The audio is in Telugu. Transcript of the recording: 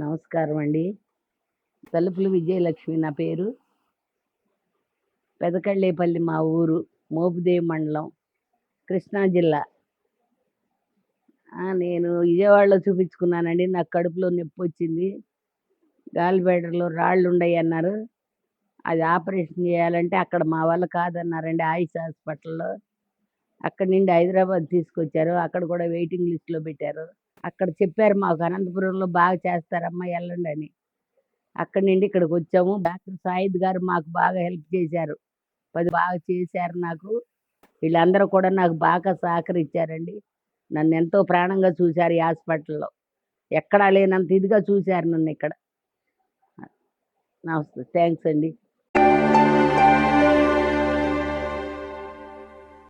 నమస్కారం అండి. తలుపులు విజయలక్ష్మి నా పేరు. పెదకళ్ళేపల్లి మా ఊరు మోపుదేవి మండలం కృష్ణా జిల్లా. నేను విజయవాడలో చూపించుకున్నానండి. నాకు కడుపులో నొప్పి వచ్చింది. గాలిపేటలో రాళ్ళు ఉన్నాయి అన్నారు. అది ఆపరేషన్ చేయాలంటే అక్కడ మా వల్ల కాదన్నారండి. ఆయుష్ హాస్పిటల్లో అక్కడి నుండి హైదరాబాద్ తీసుకొచ్చారు. అక్కడ కూడా వెయిటింగ్ లిస్ట్లో పెట్టారు. అక్కడ చెప్పారు మాకు అనంతపురంలో బాగా చేస్తారమ్మా వెళ్ళండి అని. అక్కడి నుండి ఇక్కడికి వచ్చాము. డాక్టర్ సాయిద్ గారు మాకు బాగా హెల్ప్ చేశారు. పది బాగా చేశారు నాకు. వీళ్ళందరూ కూడా నాకు బాగా సహకరించారండి. నన్ను ఎంతో ప్రాణంగా చూశారు ఈ హాస్పిటల్లో. ఎక్కడా లేనంత ఇదిగా చూశారు నన్ను ఇక్కడ. నమస్తే. థ్యాంక్స్ అండి.